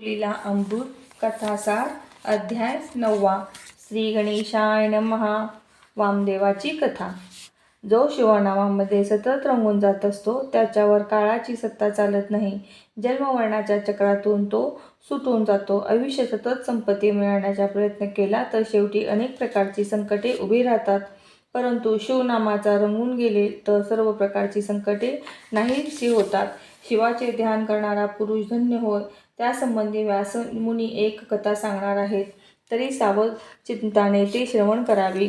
लीला अमृत कथासार अध्याय नववा श्री गणेशाय नमहा वामदेवाची कथा. जो शिवनामामध्ये सतत रंगून जात असतो त्याच्यावर काळाची सत्ता चालत नाही. जन्मवर्णाच्या चक्रातून तो सुटून जातो. आयुष्य सतत संपत्ती मिळवण्याचा प्रयत्न केला तर शेवटी अनेक प्रकारची संकटे उभी राहतात. परंतु शिवनामाचा रंगून गेले तर सर्व प्रकारची संकटे नाहीशी होतात. शिवाचे ध्यान करणारा पुरुष धन्य होय. त्यासंबंधी व्यासमुनी एक कथा सांगणार आहेत. तरी सावध चिंताने ती श्रवण करावी.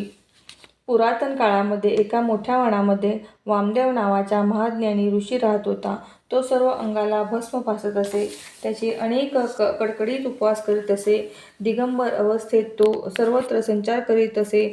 पुरातन काळामध्ये एका मोठ्या वनामध्ये वामदेव नावाचा महाज्ञानी ऋषी राहत होता. तो सर्व अंगाला भस्म फासत असे त्याचे अनेक क कडकडीत उपवास करीत असे दिगंबर अवस्थेत तो सर्वत्र संचार करीत असे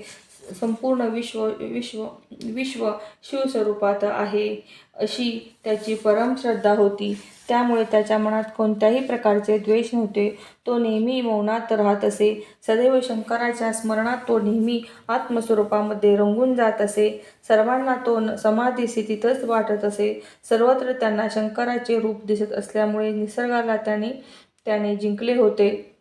संपूर्ण विश्व विश्व विश्व शिवस्वरूपात आहे. अशी त्याची परम श्रद्धा होती. त्यामुळे त्याच्या मनात कोणत्याही प्रकारचे द्वेष नव्हते. तो नेहमी मौनात राहत असे. सदैव शंकराच्या स्मरणात तो नेहमी आत्मस्वरूपामध्ये रंगून जात असे. सर्वांना तो न- समाधी स्थितीतच वाटत असे. सर्वत्र त्यांना शंकराचे रूप दिसत असल्यामुळे निसर्गाला त्याने त्याने जिंकले होते.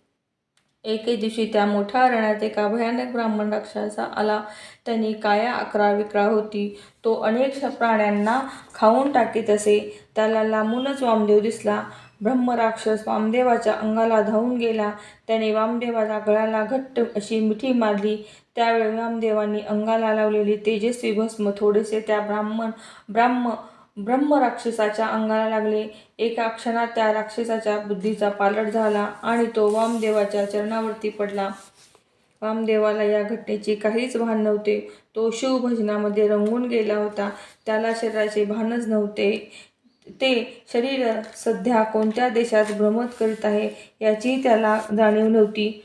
एके दिवशी त्या मोठ्या अरण्यात एका भयानक ब्राह्मण राक्षसा आला. त्यांनी काया अकरा विकरा होती. तो अनेक प्राण्यांना खाऊन टाकीत असे. त्याला लांबूनच वामदेव दिसला. ब्रह्मराक्षस वामदेवाच्या अंगाला धावून गेला. त्याने वामदेवाच्या गळ्याला घट्ट अशी मिठी मारली. त्यावेळी वामदेवांनी अंगाला लावलेली तेजस्वी भस्म थोडेसे त्या ब्राह्मण ब्राह्म ब्रह्मराक्षसाच्या अंगाला लागले. एका क्षणात त्या राक्षसाच्या बुद्धीचा पालट झाला आणि तो वामदेवाच्या चरणावरती पडला. वामदेवाला या घटनेची काहीच भान नव्हते. तो शिवभजनामध्ये रंगून गेला होता. त्याला शरीराचे भानच नव्हते. ते शरीर सध्या कोणत्या देशात भ्रमत करीत आहे याची त्याला जाणीव नव्हती.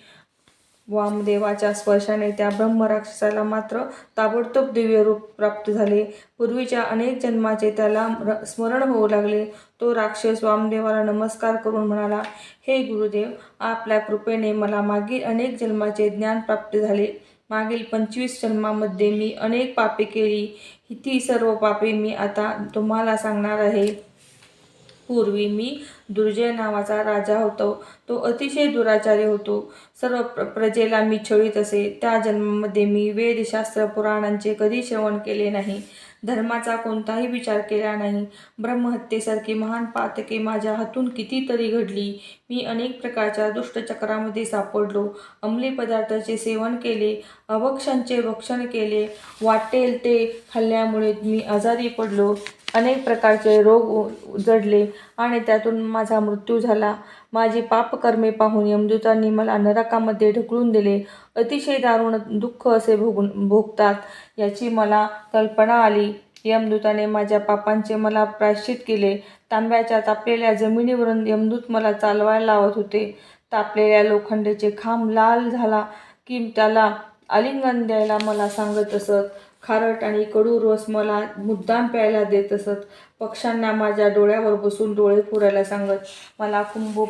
वामदेवाच्या स्पर्शाने त्या ब्रह्मराक्षसाला मात्र ताबडतोब दिव्य रूप प्राप्त झाले. पूर्वीच्या अनेक जन्माचे त्याला स्मरण होऊ लागले. तो राक्षस वामदेवाला नमस्कार करून म्हणाला हे गुरुदेव आपल्या कृपेने मला मागील अनेक जन्माचे ज्ञान प्राप्त झाले. मागील पंचवीस जन्मामध्ये मी अनेक पापे केली. ती सर्व पापे मी आता तुम्हाला सांगणार आहे. पूर्वी मी दुर्जय नावाचा राजा होतो. तो अतिशय दुराचारी होतो. सर्व प्र प्रजेला मी छळीत असे. त्या जन्मामध्ये मी वेदशास्त्र पुराणांचे कधी श्रवण केले नाही. धर्माचा कोणताही विचार केला नाही. ब्रह्महत्येसारखी महान पातके माझ्या हातून कितीतरी घडली. मी अनेक प्रकारच्या दुष्टचक्रामध्ये सापडलो. अंमली पदार्थाचे सेवन केले. अवक्षांचे भक्षण केले. वाटेल ते खाल्ल्यामुळे मी आजारी पडलो. अनेक प्रकारचे रोग उ- जडले आणि त्यातून माझा मृत्यू झाला. माझी पापकर्मे पाहून यमदूतांनी मला नरकामध्ये ढकलून दिले. अतिशय दारुण दुःख असे भोगून भोगतात याची मला कल्पना आली. यमदूताने माझ्या पापांचे मला प्रायश्चित केले. तांब्याच्या तापलेल्या जमिनीवरून यमदूत मला चालवायला लावत होते. तापलेल्या लोखंडाचे खांब लाल झाला की त्याला आलिंगन द्यायला मला सांगत असत. खारट आणि कडू रस मला मुद्दाम प्यायला देत असत. पक्ष्यांना माझ्या डोळ्यावर बसून डोळे पुरायला सांगत मला कुंभ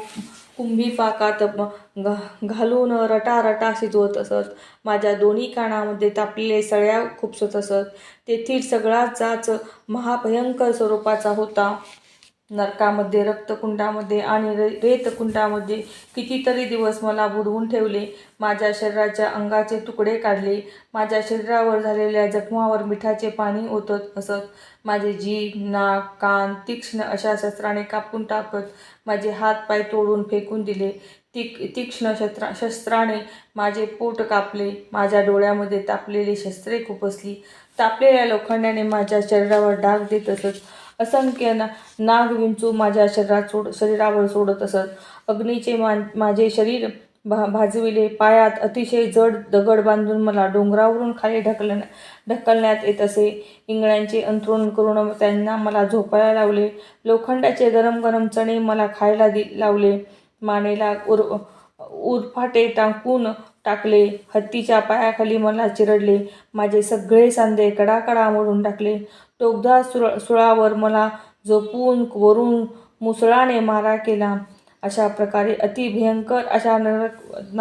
कुंभीपाकात पाकात घा घालून रटारटा शिजवत असत. माझ्या दोन्ही कानामध्ये तापलेले सळ्या खुपसत असत. तेथील सगळाचाच महाभयंकर स्वरूपाचा होता. नरकामध्ये रक्तकुंडामध्ये आणि रे रेतकुंडामध्ये कितीतरी दिवस मला बुडवून ठेवले. माझ्या शरीराच्या अंगाचे तुकडे काढले. माझ्या शरीरावर झालेल्या जखमावर मिठाचे पाणी ओतत असत. माझे जीभ नाक कान तीक्ष्ण अशा शस्त्राने कापून टाकत माझे हात पाय तोडून फेकून दिले. तीक तीक्ष्ण शस्त्रा शस्त्राने माझे पोट कापले. माझ्या डोळ्यामध्ये तापलेली शस्त्रे खुपसली. तापलेल्या लोखंडाने माझ्या शरीरावर डाग देत असत. असंख्य ना नाग विंचू माझ्या शरीरात सोड शरीरावर सोडत असत. अग्नीचे मा माझे शरीर भा भाजविले. पायात अतिशय जड दगड बांधून मला डोंगरावरून खाली ढकल ढकलण्यात येत असे. इंगळ्यांचे अंथरुण करून त्यांना मला झोपायला लावले. लोखंडाचे गरम गरम चणे मला खायला दि लावले. मानेला उर उरफाटे टाकून टाकले. हत्तीच्या पायाखाली मला चिरडले. माझे सगळे सांधे कडाकडा मोडून टाकले. टोकदार सुळ सुळावर मला झोपून वरून मुसळाने मारा केला. अशा प्रकारे अति भयंकर अशा नरक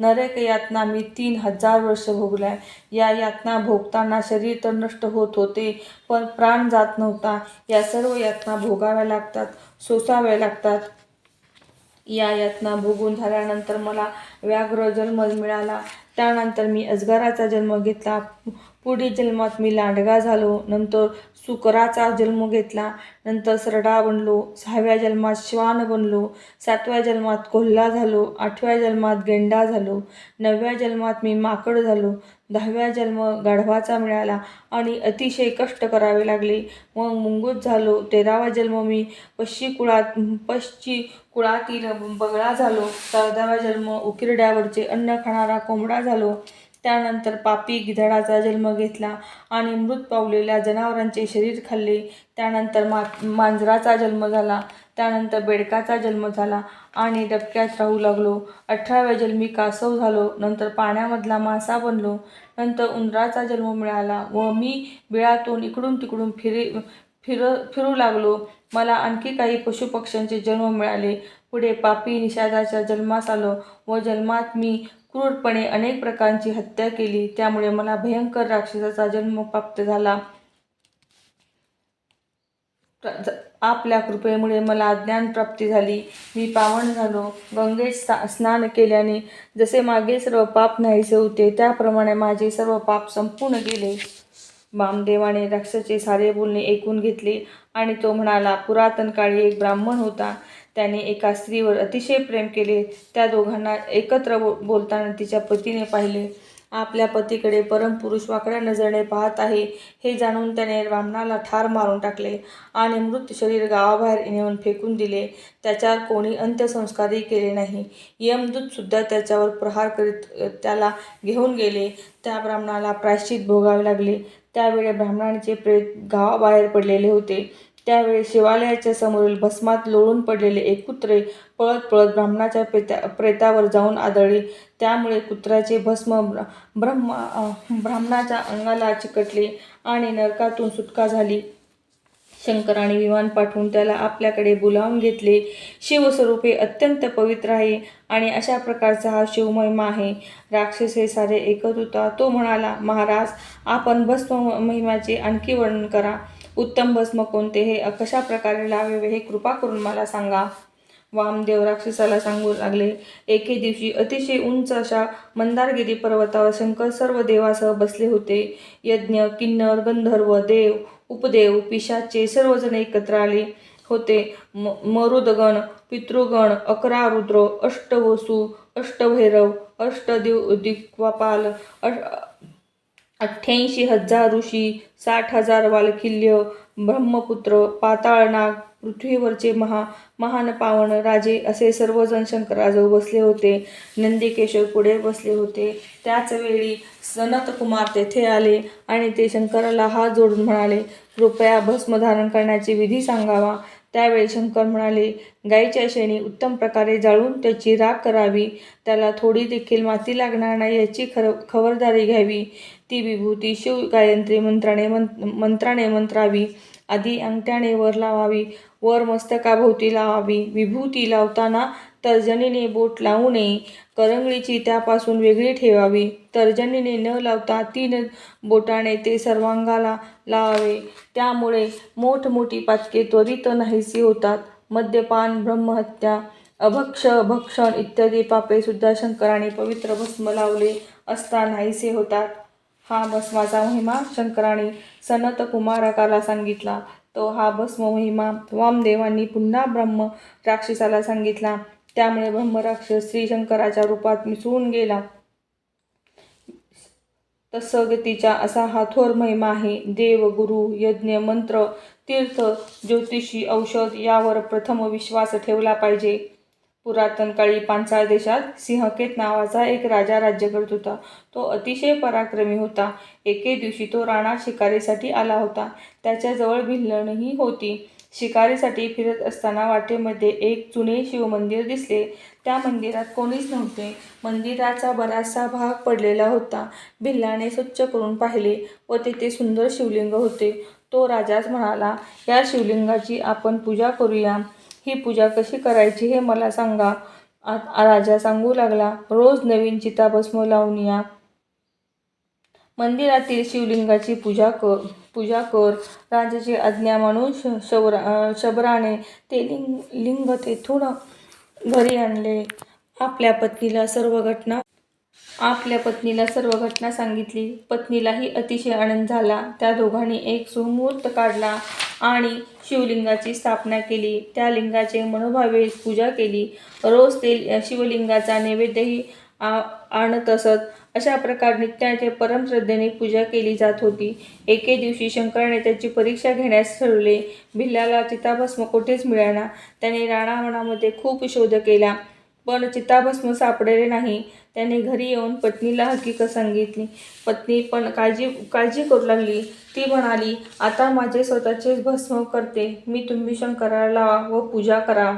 नरक यातना मी तीन हजार वर्ष भोगल्या. या यातना भोगताना शरीर तर नष्ट होत होते पण प्राण जात नव्हता. या सर्व यातना भोगाव्या लागतात सोसाव्या लागतात. या यातना भोगून झाल्यानंतर मला व्याघ्र जन्म मिळाला. त्यानंतर मी अजगराचा जन्म घेतला. पुढील जन्मात मी लांडगा झालो. नंतर सुकराचा जन्म घेतला. नंतर सरडा बनलो. सहाव्या जन्मात श्वान बनलो. सातव्या जन्मात कोल्हा झालो. आठव्या जन्मात गेंडा झालो. नवव्या जन्मात मी माकड झालो. दहाव्या जन्म गाढवाचा मिळाला आणि अतिशय कष्ट करावे लागले. मग मुंगूस झालो. तेरावा जन्म मी पश्ची कुळात पश्ची कुळातील बगळा झालो. चौदावा जन्म उकिरड्यावरचे अन्न खाणारा कोंबडा झालो. त्यानंतर पापी गिधाडाचा जन्म घेतला आणि मृत पावलेल्या जनावरांचे शरीर खाल्ले. त्यानंतर मा मांजराचा जन्म झाला. त्यानंतर बेडकाचा जन्म झाला आणि डबक्यात राहू लागलो. अठराव्या जन्मी कासव झालो. नंतर पाण्यामधला मासा बनलो. नंतर उंदराचा जन्म मिळाला व मी बिळातून इकडून तिकडून फिरे फिर फिरू लागलो. मला आणखी काही पशुपक्ष्यांचे जन्म मिळाले. पुढे पापी निषादाच्या जन्मास आलो व जन्मात मी क्रूरपणे अनेक प्रकारची हत्या केली. त्यामुळे मला भयंकर राक्षसाचा जन्म प्राप्त झाला. आपल्या कृपेमुळे मला ज्ञान प्राप्ती झाली. मी पावन झालो. गंगेत स्ना- स्नान केल्याने जसे मागे सर्व पाप नाहीसे होते त्याप्रमाणे माझे सर्व पाप संपूर्ण गेले. वामदेवाने राक्षसाचे सारे बोलणे ऐकून घेतले आणि तो म्हणाला पुरातन काळी एक ब्राह्मण होता. त्याने एका स्त्रीवर अतिशय प्रेम केले. त्या दोघांना एकत्र बो बोलताना तिच्या पतीने पाहिले. आपल्या पतीकडे परमपुरुष वाकड्या नजरेने पाहत आहे हे जाणून त्याने ब्राह्मणाला ठार मारून टाकले आणि मृत शरीर गावाबाहेर नेऊन फेकून दिले. त्याच्यावर कोणी अंत्यसंस्कारही केले नाही. यमदूतसुद्धा त्याच्यावर प्रहार करीत त्याला घेऊन गेले. त्या ब्राह्मणाला प्रायश्चित भोगावे लागले. त्यावेळी ब्राह्मणांचे प्रेत गावाबाहेर पडलेले होते. त्यावेळी शिवालयाच्या समोरील भस्मात लोळून पडलेले एक कुत्रे पळत पळत ब्राह्मणाच्या प्रेता प्रेतावर जाऊन आदळले. त्यामुळे कुत्र्याचे भस्म ब्र ब्रह्म ब्राह्मणाच्या अंगाला चिकटले आणि नरकातून सुटका झाली. शंकराने विमान पाठवून त्याला आपल्याकडे बोलावून घेतले. शिवस्वरूपे अत्यंत पवित्र आहे आणि अशा प्रकारचा हा शिवमहिमा आहे. राक्षस हे सारे ऐकत होता. तो म्हणाला महाराज आपण भस्म महिमाचे आणखी वर्णन करा. उत्तम भस्म कोणते? हे कशा प्रकारे लावावे हे कृपा करून मला सांगा. वामदेव राक्षसाला सांगू लागले. एके दिवशी अतिशय उंच अशा मंदारगिरी पर्वतावर शंकर सर्व देवासह बसले होते. यज्ञ किन्नर गंधर्व देव उपदेव पिशाचे सर्वजण एकत्र आले होते. म मरुदगण पितृगण अकरा रुद्र अष्टवसू अष्टभैरव अष्टदिव दिक्वापाल अ- अठ्ठ्याऐंशी हजार ऋषी साठ हजार वालकिल्य ब्रह्मपुत्र पाताळनाग पृथ्वीवरचे महा महान पावन राजे असे सर्वजण शंकराजवळ बसले होते. नंदिकेश्वर पुढे बसले होते. त्याचवेळी सनतकुमार सनत कुमार तेथे आले आणि ते शंकराला हात जोडून म्हणाले कृपया भस्म धारण करण्याची विधी सांगावा. त्यावेळी शंकर म्हणाले गायीच्या शेणी उत्तम प्रकारे जाळून त्याची राख करावी. त्याला थोडी देखील माती लागणार नाही याची खर खबरदारी घ्यावी. ती विभूती शिव गायत्री मंत्राने मंत्राने मंत्रावी. आधी अंगठ्याने वर लावावी वर मस्तकाभोवती लावावी. विभूती लावताना तर्जनीने बोट लावू नये. करंगळीची त्यापासून वेगळी ठेवावी. तर्जनीने न लावता तीन बोटाने ते सर्वांगाला लावावे. त्यामुळे मोठमोठी पाचके त्वरित नाहीसी होतात. मद्यपान ब्रह्महत्या अभक्ष भक्षण इत्यादी पापे सुद्धा शंकराने पवित्र भस्म लावले असता नाहीसे होतात. हा भस्माचा महिमा शंकराने सनत कुमारकाला सांगितला. तो हा भस्म महिमा वामदेवांनी पुन्हा ब्रह्म राक्षसाला सांगितला. त्यामुळे ब्रह्मराक्षस श्री शंकराच्या रूपात मिसळून गेला. तत्सगतीचा असा हा थोर महिमा आहे. देव गुरु यज्ञ मंत्र तीर्थ ज्योतिषी औषध यावर प्रथम विश्वास ठेवला पाहिजे. पुरातन काळी पांचाळ देशात सिंहकेत नावाचा एक राजा राज्य करत होता. तो अतिशय पराक्रमी होता. एके दिवशी तो राणा शिकारीसाठी आला होता. त्याच्याजवळ भिल्लणही होती. शिकारीसाठी फिरत असताना वाटेमध्ये एक जुने शिवमंदिर दिसले. त्या मंदिरात कोणीच नव्हते. मंदिराचा बराचसा भाग पडलेला होता. भिल्लाने स्वच्छ करून पाहिले व तेथे सुंदर शिवलिंग होते. तो राजाच म्हणाला या शिवलिंगाची आपण पूजा करूया. ही पूजा कशी करायची हे मला सांगा. आ- राजा सांगू लागला रोज नवीन चिताभस्म लावून या मंदिरातील शिवलिंगाची पूजा कर पूजा कर राजाची आज्ञा म्हणून श शबरा शबराने ते लिंग लिंग तेथून घरी आणले. आपल्या पत्नीला सर्व घटना आपल्या पत्नीला सर्व घटना सांगितली. पत्नीलाही अतिशय आनंद झाला. त्या दोघांनी एक सुमुहूर्त काढला आणि शिवलिंगाची स्थापना केली. त्या लिंगाचे मनोभावे पूजा केली. रोज ते शिवलिंगाचा नैवेद्यही आ- आणत असत. अशा प्रकारे नित्याचे परमश्रद्धेने पूजा केली जात होती. एके दिवशी शंकराने त्याची परीक्षा घेण्यास ठरवले. भिल्लाला चिताभस्म कोठेच मिळाला. त्याने राणावणामध्ये खूप शोध केला. पण चिताभस्म सापडले नाही. त्याने घरी येऊन पत्नीला हकीकत सांगितली. पत्नी पण काळजी काळजी करू लागली. ती म्हणाली आता माझे स्वतःचेच भस्म करते. मी तुम्ही शंकराला लावा व पूजा करा.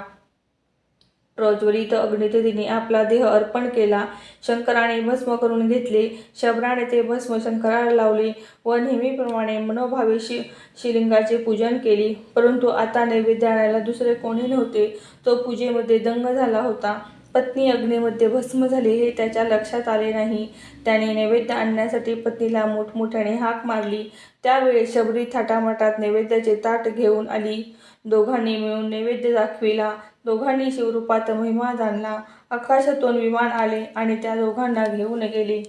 प्रज्वलित अग्नीत तिने आपला देह अर्पण केला. शंकराने भस्म करून घेतले. शबराने ते भस्म शंकराला लावले व नेहमीप्रमाणे मनोभावे शि शिलिंगाचे पूजन केले. परंतु आता नैवेद्य आणायला दुसरे कोणी नव्हते. तो पूजेमध्ये दंग झाला होता. पत्नी अग्नीमध्ये भस्म झाली हे त्याच्या लक्षात आले नाही. त्याने नैवेद्य आणण्यासाठी पत्नीला मोठमोठ्याने हाक मारली. त्यावेळी शबरी थाटामाटात नैवेद्याचे ताट घेऊन आली. दोघांनी मिळून नैवेद्य दाखविला. दोघांनी शिवरूपात महिमा जाणला. आकाशातून विमान आले आणि त्या दोघांना घेऊन गेले.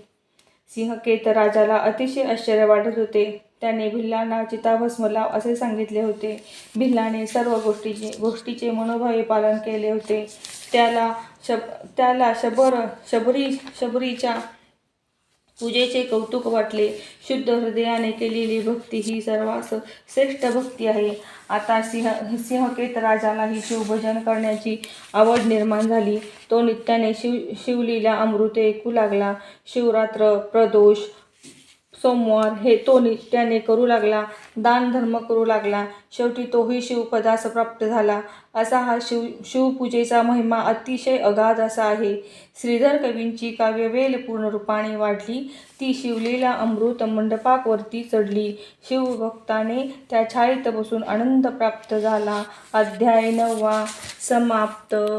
सिंहकेत राजाला अतिशय आश्चर्य वाटत होते. त्याने भिल्लांना चिताभस्म लाव असे सांगितले होते. भिल्लाने सर्व गोष्टीचे गोष्टीचे मनोभावे पालन केले होते. त्याला शब त्याला शबर शबरी शबरीच्या पूजेचे कौतुक वाटले. शुद्ध हृदयाने केलेली भक्ती ही सर्वात श्रेष्ठ भक्ती आहे. आता सिंह सिंहकेत राजालाही शिवभजन करण्याची आवड निर्माण झाली. तो नित्याने शिव शिवलीला अमृते ऐकू लागला. शिवरात्र प्रदोष सोमवार हे तो नित्याने करू लागला दान धर्म करू लागला. शेवटी तोही शिवपदास प्राप्त झाला. असा हा शिव शिवपूजेचा महिमा अतिशय अगाध असा आहे. श्रीधर कवींची काव्यवेल पूर्ण रूपाने वाढली. ती शिवलीला अमृत मंडपाकवरती चढली. शिवभक्ताने त्या छायेत बसून आनंद प्राप्त झाला. अध्याय नववा समाप्त.